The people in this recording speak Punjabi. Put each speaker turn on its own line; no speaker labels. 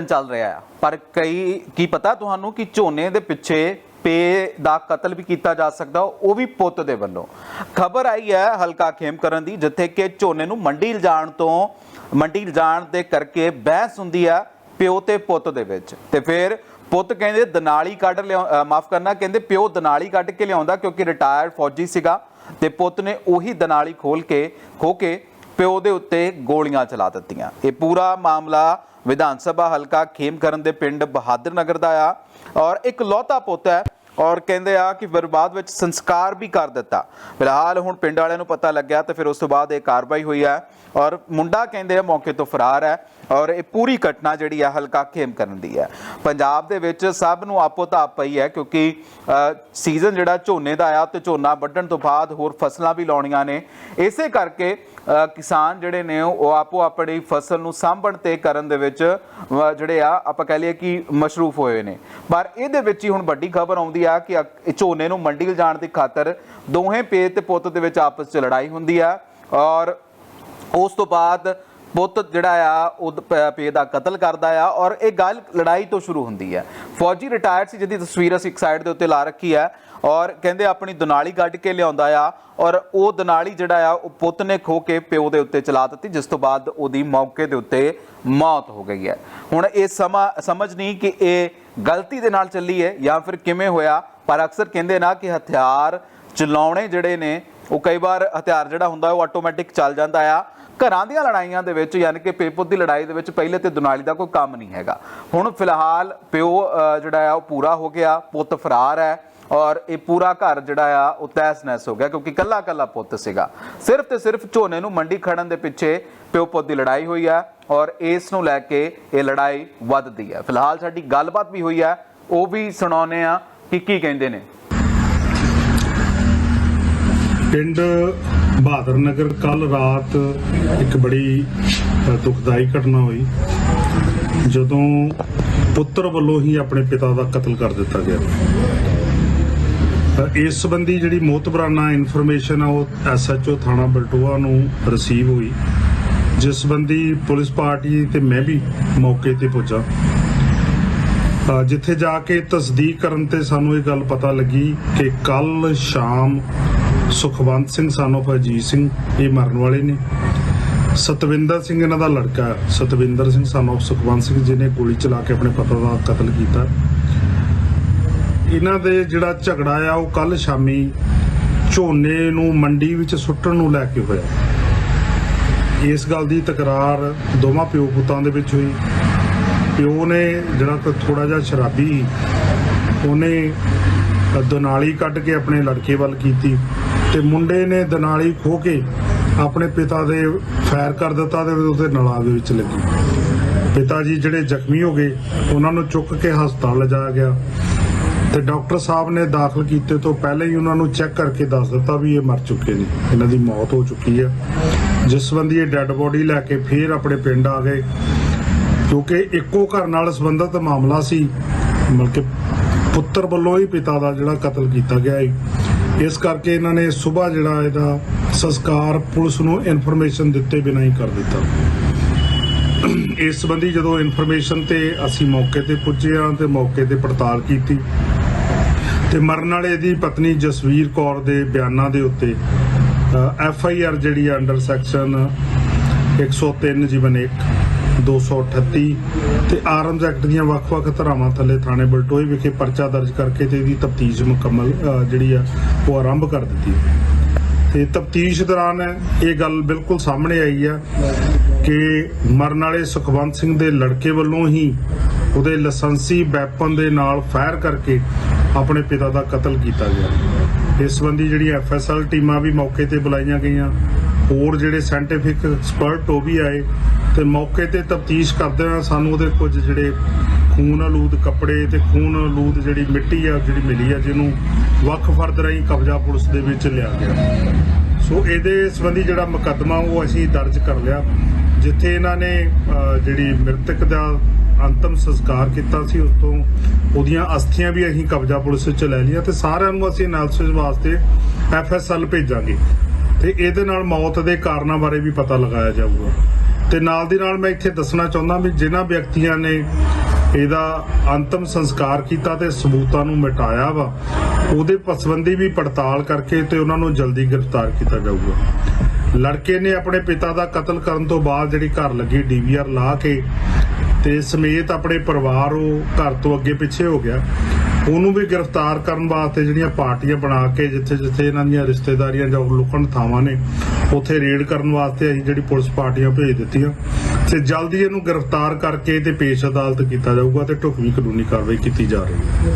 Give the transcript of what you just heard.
ਚੱਲ ਰਿਹਾ ਆ। ਪਰ ਕਈ, ਕੀ ਪਤਾ ਤੁਹਾਨੂੰ ਕਿ ਝੋਨੇ ਦੇ ਪਿੱਛੇ ਪੇ ਦਾ ਕਤਲ ਵੀ ਕੀਤਾ ਜਾ ਸਕਦਾ, ਉਹ ਵੀ ਪੁੱਤ ਦੇ ਵੱਲੋਂ। ਖਬਰ ਆਈ ਹੈ ਹਲਕਾ ਖੇਮਕਰਨ ਦੀ, ਜਿੱਥੇ ਕਿ ਝੋਨੇ ਨੂੰ ਮੰਡੀ ਲਿਜਾਣ ਤੋਂ, ਮੰਡੀ ਲਿਜਾਣ ਦੇ ਕਰਕੇ ਬਹਿਸ ਹੁੰਦੀ ਆ ਪਿਓ ਤੇ ਪੁੱਤ ਦੇ ਵਿੱਚ। ਤੇ ਫਿਰ ਪੁੱਤ ਕਹਿੰਦੇ, ਦਨਾਲੀ ਕੱਢ ਲਿਆ ਮਾਫ ਕਰਨਾ, ਕਹਿੰਦੇ, ਪਿਓ ਦਨਾਲੀ ਕੱਢ ਕੇ ਲਿਆਉਂਦਾ ਕਿਉਂਕਿ ਰਿਟਾਇਰਡ ਫੌਜੀ ਸੀਗਾ। ਤੇ ਪੁੱਤ ਨੇ ਉਹੀ ਦਨਾਲੀ ਖੋਲ ਕੇ ਖੋ ਕੇ ਪਿਓ ਦੇ ਉੱਤੇ ਗੋਲੀਆਂ ਚਲਾ ਦਿੱਤੀਆਂ। ਇਹ ਪੂਰਾ ਮਾਮਲਾ ਵਿਧਾਨ ਸਭਾ ਹਲਕਾ ਖੇਮਕਰਨ ਦੇ ਪਿੰਡ ਬਹਾਦਰ ਨਗਰ ਦਾ ਆ ਔਰ ਇੱਕ ਲੌਤਾ ਪੁੱਤ ਹੈ ਔਰ ਕਹਿੰਦੇ ਆ ਕਿ ਫਿਰ ਵਿੱਚ ਸੰਸਕਾਰ ਵੀ ਕਰ ਦਿੱਤਾ। ਫਿਲਹਾਲ ਹੁਣ ਪਿੰਡ ਵਾਲਿਆਂ ਨੂੰ ਪਤਾ ਲੱਗਿਆ ਤੇ ਫਿਰ ਉਸ ਤੋਂ ਬਾਅਦ ਇਹ ਕਾਰਵਾਈ ਹੋਈ ਹੈ ਔਰ ਮੁੰਡਾ ਕਹਿੰਦੇ ਆ ਮੌਕੇ ਤੋਂ ਫਰਾਰ ਹੈ ਔਰ ਇਹ ਪੂਰੀ ਘਟਨਾ ਜਿਹੜੀ ਆ ਹਲਕਾ ਖੇਮ ਕਰਨ ਦੀ ਹੈ। ਪੰਜਾਬ ਦੇ ਵਿੱਚ ਸਭ ਨੂੰ ਆਪੋ ਤਾਪ ਪਈ ਹੈ ਕਿਉਂਕਿ ਸੀਜ਼ਨ ਜਿਹੜਾ ਝੋਨੇ ਦਾ ਆ ਤੇ ਝੋਨਾ ਵੱਢਣ ਤੋਂ ਬਾਅਦ ਹੋਰ ਫਸਲਾਂ ਵੀ ਲਾਉਣੀਆਂ ਨੇ। ਇਸੇ ਕਰਕੇ ਕਿਸਾਨ ਜਿਹੜੇ ਨੇ ਉਹ ਆਪੋ ਆਪਣੀ ਫਸਲ ਨੂੰ ਸਾਂਭਣ ਤੇ ਕਰਨ ਦੇ ਵਿੱਚ ਜਿਹੜੇ ਆ ਆਪਾਂ ਕਹਿ ਲਈਏ ਕਿ ਮਸ਼ਰੂਫ ਹੋਏ ਨੇ। ਪਰ ਇਹਦੇ ਵਿੱਚ ਹੀ ਹੁਣ ਵੱਡੀ ਖਬਰ ਆਉਂਦੀ ਆ ਕਿ ਝੋਨੇ ਨੂੰ ਮੰਡੀ ਲਿਜਾਣ ਦੀ ਖਾਤਰ ਦੋਹੇ ਪੇ ਤੇ ਪੁੱਤ ਦੇ ਵਿੱਚ ਆਪਸ 'ਚ ਲੜਾਈ ਹੁੰਦੀ ਆ ਔਰ ਉਸ ਤੋਂ ਬਾਅਦ ਪੁੱਤ ਜਿਹੜਾ ਆ, ਉਹ ਪੇ ਦਾ ਕਤਲ ਕਰਦਾ ਆ ਔਰ ਇਹ ਗੱਲ ਲੜਾਈ ਤੋਂ ਸ਼ੁਰੂ ਹੁੰਦੀ ਹੈ ਫੌਜੀ ਰਿਟਾਇਰਡ ਸੀ, ਜਿਹਦੀ ਤਸਵੀਰ ਅਸੀਂ ਇੱਕ ਸਾਈਡ ਦੇ ਉੱਤੇ ਲਾ ਰੱਖੀ ਹੈ ਔਰ ਕਹਿੰਦੇ ਆਪਣੀ ਦੁਨਾਲੀ ਕੱਢ ਕੇ ਲਿਆਉਂਦਾ ਆ ਔਰ ਉਹ ਦੁਨਾਲੀ ਜਿਹੜਾ ਆ, ਉਹ ਪੁੱਤ ਨੇ ਖੋ ਕੇ ਪਿਓ ਦੇ ਉੱਤੇ ਚਲਾ ਦਿੱਤੀ, ਜਿਸ ਤੋਂ ਬਾਅਦ ਉਹਦੀ ਮੌਕੇ ਦੇ ਉੱਤੇ ਮੌਤ ਹੋ ਗਈ ਹੈ ਹੁਣ ਇਹ ਸਮਾਂ, ਸਮਝ ਨਹੀਂ ਕਿ ਇਹ ਗਲਤੀ ਦੇ ਨਾਲ ਚੱਲੀ ਹੈ ਜਾਂ ਫਿਰ ਕਿਵੇਂ ਹੋਇਆ? ਪਰ ਅਕਸਰ ਕਹਿੰਦੇ ਨਾ ਕਿ ਹਥਿਆਰ ਚਲਾਉਣੇ ਜਿਹੜੇ ਨੇ, ਉਹ ਕਈ ਵਾਰ ਹਥਿਆਰ ਜਿਹੜਾ ਹੁੰਦਾ, ਉਹ ਆਟੋਮੈਟਿਕ ਚੱਲ ਜਾਂਦਾ ਆ। ਘਰਾਂ ਦੀਆਂ ਲੜਾਈਆਂ ਦੇ ਵਿੱਚ ਯਾਨੀ ਕਿ ਪੇਪੁੱਤ ਦੀ ਲੜਾਈ ਦੇ ਵਿੱਚ ਪਹਿਲੇ ਤੇ ਦੁਨਾਲੀ ਦਾ ਕੋਈ ਕੰਮ ਨਹੀਂ ਹੈਗਾ। ਹੁਣ ਫਿਲਹਾਲ ਪਿਓ ਜਿਹੜਾ ਆ, ਉਹ ਪੂਰਾ ਹੋ ਗਿਆ, ਪੁੱਤ ਫਰਾਰ ਹੈ। ਔਰ ਇਹ ਪੂਰਾ ਘਰ ਜਿਹੜਾ ਆ ਉਹ ਤਹਿਸ ਨਹਿਸ ਹੋ ਗਿਆ ਕਿਉਂਕਿ ਕੱਲਾ ਕੱਲਾ ਪੁੱਤ ਸੀਗਾ। ਸਿਰਫ ਤੇ ਸਿਰਫ ਝੋਨੇ ਨੂੰ ਮੰਡੀ ਖੜਨ ਦੇ ਪਿੱਛੇ ਪਿਓ ਪੁੱਤ ਦੀ ਲੜਾਈ ਹੋਈ ਹੈ ਔਰ ਇਸ ਨੂੰ ਲੈ ਕੇ ਇਹ ਲੜਾਈ ਵੱਧਦੀ ਹੈ ਫਿਲਹਾਲ ਸਾਡੀ ਗੱਲਬਾਤ ਵੀ ਹੋਈ ਹੈ ਉਹ ਵੀ ਸੁਣਾਉਨੇ ਆ ਕਿ ਕੀ ਕਹਿੰਦੇ ਨੇ।
ਪਿੰਡ ਬਹਾਦਰ ਨਗਰ ਕੱਲ ਰਾਤ ਇੱਕ ਬੜੀ ਅ, ਦੁਖਦਾਈ ਘਟਨਾ ਹੋਈ ਜਦੋਂ ਪੁੱਤਰ ਵੱਲੋਂ ਹੀ ਆਪਣੇ ਪਿਤਾ ਦਾ ਕਤਲ ਕਰ ਦਿੱਤਾ ਗਿਆ। ਇਸ ਸੰਬੰਧੀ ਜਿਹੜੀ ਮੋਤਬਰਾਨਾ ਇਨਫੋਰਮੇਸ਼ਨ ਆ, ਉਹ ਐਸਐਚਓ ਥਾਣਾ ਬਲਟੋਆ ਨੂੰ ਰਿਸੀਵ ਹੋਈ। ਜਿਸ ਸੰਬੰਧੀ ਪੁਲਿਸ ਪਾਰਟੀ ਤੇ ਮੈਂ ਵੀ ਮੌਕੇ ਤੇ ਪਹੁੰਚਾ ਜਿੱਥੇ ਜਾ ਕੇ ਤਸਦੀਕ ਕਰਨ ਤੇ ਸਾਨੂੰ ਇਹ ਗੱਲ ਪਤਾ ਲੱਗੀ ਕਿ ਕੱਲ ਸ਼ਾਮ ਸੁਖਵੰਤ ਸਿੰਘ ਸਾਨੋਫ ਅਜੀਤ ਸਿੰਘ, ਇਹ ਮਰਨ ਵਾਲੇ ਨੇ। ਸਤਵਿੰਦਰ ਸਿੰਘ ਇਹਨਾਂ ਦਾ ਲੜਕਾ, ਸਤਵਿੰਦਰ ਸਿੰਘ ਸਾਨੋਫ ਸੁਖਵੰਤ ਸਿੰਘ ਜਿਹਨੇ ਗੋਲੀ ਚਲਾ ਕੇ ਆਪਣੇ ਪਤਾ ਦਾ ਕਤਲ ਕੀਤਾ। ਇਹਨਾਂ ਦੇ ਜਿਹੜਾ ਝਗੜਾ ਆ ਉਹ ਕੱਲ ਸ਼ਾਮੀ ਝੋਨੇ ਨੂੰ ਮੰਡੀ ਵਿੱਚ ਸੁੱਟਣ ਨੂੰ ਲੈ ਕੇ ਹੋਇਆ। ਇਸ ਗੱਲ ਦੀ ਤਕਰਾਰ ਦੋਵਾਂ ਪਿਓ ਪੁੱਤਾਂ ਦੇ ਵਿੱਚ ਹੋਈ। ਪਿਓ ਨੇ ਜਿਹੜਾ ਕਿ ਥੋੜਾ ਜਿਹਾ ਸ਼ਰਾਬੀ ਸੀ, ਉਹਨੇ ਦਨਾਲੀ ਕੱਢ ਕੇ ਆਪਣੇ ਲੜਕੇ ਵੱਲ ਕੀਤੀ ਤੇ ਮੁੰਡੇ ਨੇ ਦਨਾਲੀ ਖੋ ਕੇ ਆਪਣੇ ਪਿਤਾ ਦੇ ਫਾਇਰ ਕਰ ਦਿੱਤਾ ਤੇ ਉਹਦੇ ਨਲਾਂ ਦੇ ਵਿੱਚ ਲੱਗੀ। ਪਿਤਾ ਜੀ ਜਿਹੜੇ ਜ਼ਖਮੀ ਹੋ ਗਏ ਉਹਨਾਂ ਨੂੰ ਚੁੱਕ ਕੇ ਹਸਪਤਾਲ ਲਿਜਾਇਆ ਗਿਆ। ਤੇ ਡਾਕਟਰ ਸਾਹਿਬ ਨੇ ਦਾਖਲ ਕੀਤੇ ਤੋਂ ਪਹਿਲਾਂ ਹੀ ਉਹਨਾਂ ਨੂੰ ਚੈੱਕ ਕਰਕੇ ਦੱਸ ਦਿੱਤਾ ਵੀ ਇਹ ਮਰ ਚੁੱਕੇ ਨੇ। ਇਹਨਾਂ ਦੀ ਮੌਤ ਹੋ ਚੁੱਕੀ ਹੈ। ਜਿਸ ਸੰਬੰਧੀ ਇਹ ਡੈੱਡ ਬੋਡੀ ਲੈ ਕੇ ਫੇਰ ਆਪਣੇ ਪਿੰਡ ਆ ਗਏ। ਕਿਉਂਕਿ ਇੱਕੋ ਘਰ ਨਾਲ ਸੰਬੰਧਿਤ ਮਾਮਲਾ ਸੀ। ਮਤਲਬ ਪੁੱਤਰ ਵੱਲੋਂ ਹੀ ਪਿਤਾ ਦਾ ਜਿਹੜਾ ਕਤਲ ਕੀਤਾ ਗਿਆ ਹੈ ਇਸ ਕਰਕੇ ਇਹਨਾਂ ਨੇ ਸਵੇਰ ਜਿਹੜਾ ਇਹਦਾ ਸੰਸਕਾਰ ਪੁਲਿਸ ਨੂੰ ਇਨਫੋਰਮੇਸ਼ਨ ਦਿੱਤੇ ਬਿਨਾਂ ਹੀ ਕਰ ਦਿੱਤਾ। ਇਸ ਸੰਬੰਧੀ ਜਦੋਂ ਇਨਫੋਰਮੇਸ਼ਨ ਤੇ ਅਸੀਂ ਮੌਕੇ ਤੇ ਪੁੱਜੇ ਹਾਂ ਤੇ ਮੌਕੇ ਤੇ ਪੜਤਾਲ ਕੀਤੀ ਤੇ ਮਰਨ ਵਾਲੇ ਦੀ ਪਤਨੀ ਜਸਵੀਰ ਕੌਰ ਦੇ ਬਿਆਨਾਂ ਦੇ ਉੱਤੇ ਐਫ ਆਈ ਆਰ ਜਿਹੜੀ ਅੰਡਰ ਸੈਕਸ਼ਨ 103 ਜੀਵਨ 1 238 ਤੇ ਆਰਮਸ ਐਕਟ ਦੀਆਂ ਵੱਖ-ਵੱਖ ਧਾਰਾਵਾਂ ਥੱਲੇ ਥਾਣੇ ਬਲਟੋਏ ਵਿਖੇ ਪਰਚਾ ਦਰਜ ਕਰਕੇ ਤੇ ਇਹਦੀ ਤਫਤੀਸ਼ ਮੁਕੰਮਲ ਜਿਹੜੀ ਆ, ਉਹ ਆਰੰਭ ਕਰ ਦਿੱਤੀ ਤੇ ਤਫਤੀਸ਼ ਦੌਰਾਨ ਇਹ ਗੱਲ ਬਿਲਕੁਲ ਸਾਹਮਣੇ ਆਈ ਆ ਕਿ ਮਰਨ ਵਾਲੇ ਸੁਖਵੰਤ ਸਿੰਘ ਦੇ ਲੜਕੇ ਵੱਲੋਂ ਹੀ ਉਹਦੇ ਲਾਇਸੈਂਸੀ ਵੈਪਨ ਦੇ ਨਾਲ ਫਾਇਰ ਕਰਕੇ ਆਪਣੇ ਪਿਤਾ ਦਾ ਕਤਲ ਕੀਤਾ ਗਿਆ। ਇਸ ਸੰਬੰਧੀ ਜਿਹੜੀ ਐਫਐਸਐਲ ਟੀਮਾਂ ਵੀ ਮੌਕੇ ਤੇ ਬੁਲਾਈਆਂ ਗਈਆਂ। ਹੋਰ ਜਿਹੜੇ ਸਾਇੰਟੀਫਿਕ ਐਕਸਪਰਟ ਉਹ ਵੀ ਆਏ ਤੇ ਮੌਕੇ ਤੇ ਤਫਤੀਸ਼ ਕਰਦੇ ਹੋਏ ਸਾਨੂੰ ਉਹਦੇ ਕੁਝ ਜਿਹੜੇ ਖੂਨ ਆਲੂਦ ਕੱਪੜੇ ਤੇ ਖੂਨ ਆਲੂਦ ਜਿਹੜੀ ਮਿੱਟੀ ਆ, ਜਿਹੜੀ ਮਿਲੀ ਆ, ਜਿਹਨੂੰ ਵੱਖ ਫਰਦ ਰਾਹੀਂ ਕਬਜ਼ਾ ਪੁਲਿਸ ਦੇ ਵਿੱਚ ਲਿਆ ਗਿਆ। ਸੋ ਇਹਦੇ ਸੰਬੰਧੀ ਜਿਹੜਾ ਮੁਕੱਦਮਾ ਉਹ ਅਸੀਂ ਦਰਜ ਕਰ ਲਿਆ, ਜਿੱਥੇ ਇਹਨਾਂ ਨੇ ਜਿਹੜੀ ਮ੍ਰਿਤਕ ਦਾ ਅੰਤਮ ਸੰਸਕਾਰ ਕੀਤਾ ਸੀ ਉਸ ਤੋਂ ਉਹਦੀਆਂ ਅਸਥੀਆਂ ਵੀ ਅਸੀਂ ਕਬਜ਼ਾ ਪੁਲਿਸ ਵਿੱਚ ਲੈ ਲਈਆਂ ਤੇ ਸਾਰਿਆਂ ਨੂੰ ਅਸੀਂ ਐਨਾਲਿਸਿਸ ਵਾਸਤੇ ਐਫਐਸਐਲ ਭੇਜਾਂਗੇ। ਤੇ ਇਹਦੇ ਨਾਲ ਮੌਤ ਦੇ ਕਾਰਨਾਂ ਬਾਰੇ ਵੀ ਪਤਾ ਲਗਾਇਆ ਜਾਊਗਾ। ਤੇ ਨਾਲ ਦੀ ਨਾਲ ਮੈਂ ਇੱਥੇ ਦੱਸਣਾ ਚਾਹੁੰਦਾ ਵੀ ਜਿਨ੍ਹਾਂ ਵਿਅਕਤੀਆਂ ਨੇ ਇਹਦਾ ਅੰਤਮ ਸੰਸਕਾਰ ਕੀਤਾ ਤੇ ਸਬੂਤਾਂ ਨੂੰ ਮਿਟਾਇਆ ਵਾ, ਉਹਦੇ ਪਸਵੰਦੀ ਵੀ ਪੜਤਾਲ ਕਰਕੇ ਤੇ ਉਹਨਾਂ ਨੂੰ ਜਲਦੀ ਗ੍ਰਿਫਤਾਰ ਕੀਤਾ ਜਾਊਗਾ। ਲੜਕੇ ਨੇ ਆਪਣੇ ਪਿਤਾ ਦਾ ਕਤਲ ਕਰਨ ਤੋਂ ਬਾਅਦ ਜਿਹੜੀ ਘਰ ਲੱਗੀ ਡੀਵੀਆਰ ਲਾ ਕੇ ਤੇ ਸਮੇਤ ਆਪਣੇ ਪਰਿਵਾਰ ਉਹ ਘਰ ਤੋਂ ਅੱਗੇ ਪਿੱਛੇ ਹੋ ਗਿਆ। ਉਹਨੂੰ ਵੀ ਗ੍ਰਿਫਤਾਰ ਕਰਨ ਵਾਸਤੇ ਜਿਹੜੀਆਂ ਪਾਰਟੀਆਂ ਬਣਾ ਕੇ ਜਿੱਥੇ ਜਿੱਥੇ ਇਹਨਾਂ ਦੀਆਂ ਰਿਸ਼ਤੇਦਾਰੀਆਂ ਜਾਂ ਲੁਕਣ ਥਾਵਾਂ ਨੇ, ਉੱਥੇ ਰੇਡ ਕਰਨ ਵਾਸਤੇ ਅਸੀਂ ਜਿਹੜੀ ਪੁਲਿਸ ਪਾਰਟੀਆਂ ਭੇਜ ਦਿੱਤੀਆਂ। ਤੇ ਜਲਦੀ ਇਹਨੂੰ ਗ੍ਰਿਫਤਾਰ ਕਰਕੇ ਤੇ ਪੇਸ਼ ਅਦਾਲਤ ਕੀਤਾ ਜਾਊਗਾ ਤੇ ਢੁਕਵੀਂ ਕਾਨੂੰਨੀ ਕਾਰਵਾਈ ਕੀਤੀ ਜਾ ਰਹੀ ਹੈ।